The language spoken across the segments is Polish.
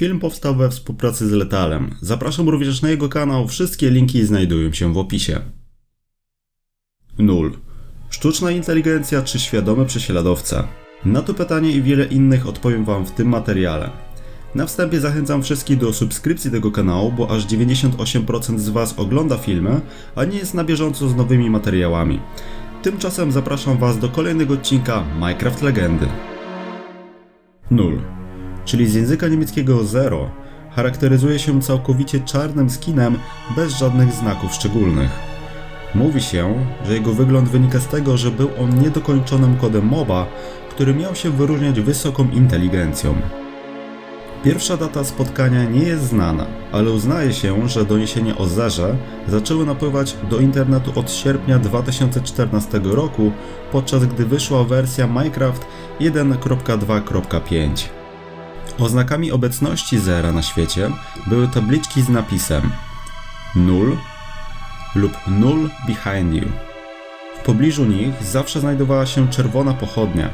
Film powstał we współpracy z Letalem. Zapraszam również na jego kanał, wszystkie linki znajdują się w opisie. 0. Sztuczna inteligencja czy świadomy prześladowca? Na to pytanie i wiele innych odpowiem Wam w tym materiale. Na wstępie zachęcam wszystkich do subskrypcji tego kanału, bo aż 98% z Was ogląda filmy, a nie jest na bieżąco z nowymi materiałami. Tymczasem zapraszam Was do kolejnego odcinka Minecraft Legendy. 0, czyli z języka niemieckiego zero, charakteryzuje się całkowicie czarnym skinem bez żadnych znaków szczególnych. Mówi się, że jego wygląd wynika z tego, że był on niedokończonym kodem MOBA, który miał się wyróżniać wysoką inteligencją. Pierwsza data spotkania nie jest znana, ale uznaje się, że doniesienia o zerze zaczęły napływać do internetu od sierpnia 2014 roku, podczas gdy wyszła wersja Minecraft 1.2.5. Oznakami obecności zera na świecie były tabliczki z napisem null lub null behind you. W pobliżu nich zawsze znajdowała się czerwona pochodnia.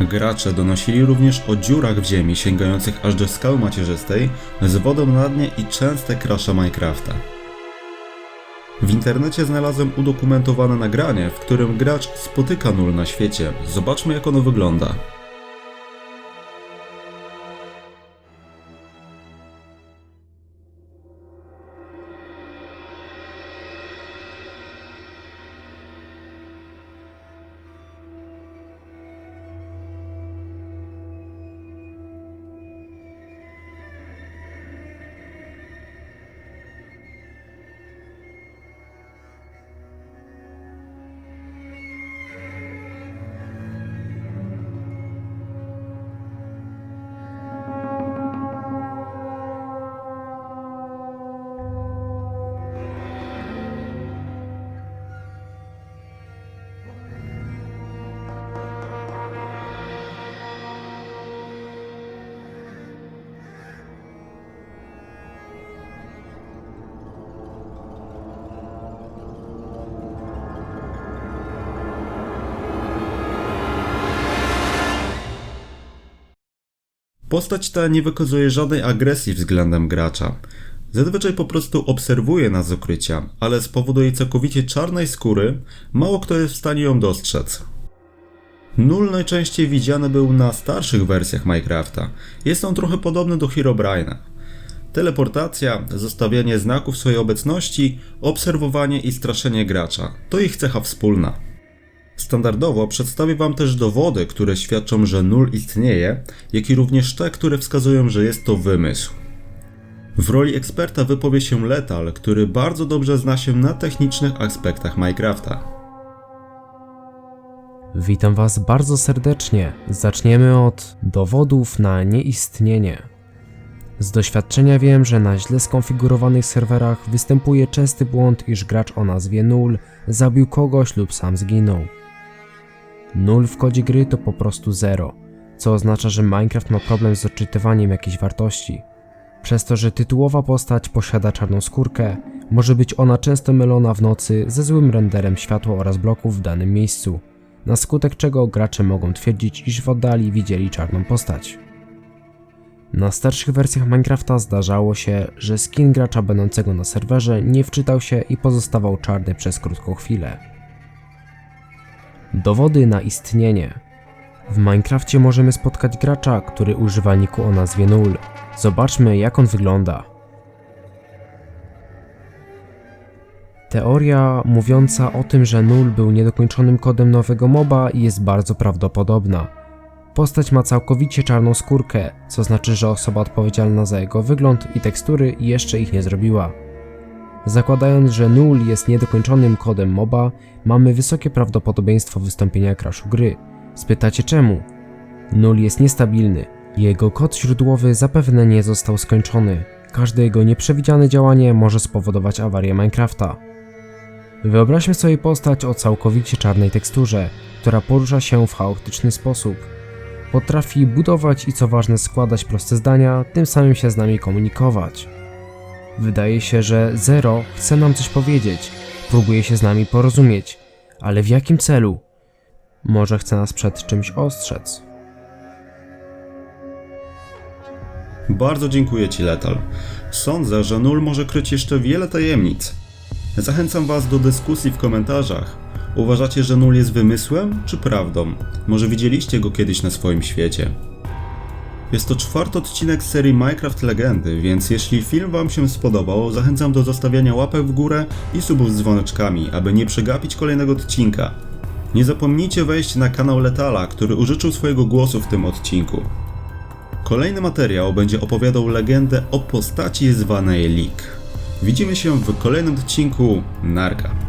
Gracze donosili również o dziurach w ziemi sięgających aż do skały macierzystej z wodą na dnie i częste krasze Minecrafta. W internecie znalazłem udokumentowane nagranie, w którym gracz spotyka nul na świecie. Zobaczmy jak ono wygląda. Postać ta nie wykazuje żadnej agresji względem gracza. Zazwyczaj po prostu obserwuje nas z ukrycia, ale z powodu jej całkowicie czarnej skóry mało kto jest w stanie ją dostrzec. Null najczęściej widziany był na starszych wersjach Minecrafta. Jest on trochę podobny do Herobrine'a. Teleportacja, zostawianie znaków swojej obecności, obserwowanie i straszenie gracza to ich cecha wspólna. Standardowo przedstawię Wam też dowody, które świadczą, że nul istnieje, jak i również te, które wskazują, że jest to wymysł. W roli eksperta wypowie się Letal, który bardzo dobrze zna się na technicznych aspektach Minecrafta. Witam Was bardzo serdecznie. Zaczniemy od dowodów na nieistnienie. Z doświadczenia wiem, że na źle skonfigurowanych serwerach występuje częsty błąd, iż gracz o nazwie null zabił kogoś lub sam zginął. Null w kodzie gry to po prostu zero, co oznacza, że Minecraft ma problem z odczytywaniem jakiejś wartości. Przez to, że tytułowa postać posiada czarną skórkę, może być ona często mylona w nocy ze złym renderem światła oraz bloków w danym miejscu, na skutek czego gracze mogą twierdzić, iż w oddali widzieli czarną postać. Na starszych wersjach Minecrafta zdarzało się, że skin gracza będącego na serwerze nie wczytał się i pozostawał czarny przez krótką chwilę. Dowody na istnienie. W Minecrafcie możemy spotkać gracza, który używa niku o nazwie Null. Zobaczmy jak on wygląda. Teoria mówiąca o tym, że Null był niedokończonym kodem nowego moba jest bardzo prawdopodobna. Postać ma całkowicie czarną skórkę, co znaczy, że osoba odpowiedzialna za jego wygląd i tekstury jeszcze ich nie zrobiła. Zakładając, że null jest niedokończonym kodem MOBA, mamy wysokie prawdopodobieństwo wystąpienia crashu gry. Spytacie czemu? Null jest niestabilny. Jego kod źródłowy zapewne nie został skończony. Każde jego nieprzewidziane działanie może spowodować awarię Minecrafta. Wyobraźmy sobie postać o całkowicie czarnej teksturze, która porusza się w chaotyczny sposób. Potrafi budować i co ważne składać proste zdania, tym samym się z nami komunikować. Wydaje się, że Zero chce nam coś powiedzieć, próbuje się z nami porozumieć, ale w jakim celu? Może chce nas przed czymś ostrzec. Bardzo dziękuję Ci, Letal. Sądzę, że Null może kryć jeszcze wiele tajemnic. Zachęcam Was do dyskusji w komentarzach. Uważacie, że Null jest wymysłem czy prawdą? Może widzieliście go kiedyś na swoim świecie? Jest to czwarty odcinek serii Minecraft Legendy, więc jeśli film Wam się spodobał, zachęcam do zostawiania łapek w górę i subów z dzwoneczkami, aby nie przegapić kolejnego odcinka. Nie zapomnijcie wejść na kanał Letala, który użyczył swojego głosu w tym odcinku. Kolejny materiał będzie opowiadał legendę o postaci zwanej Leak. Widzimy się w kolejnym odcinku. Narka.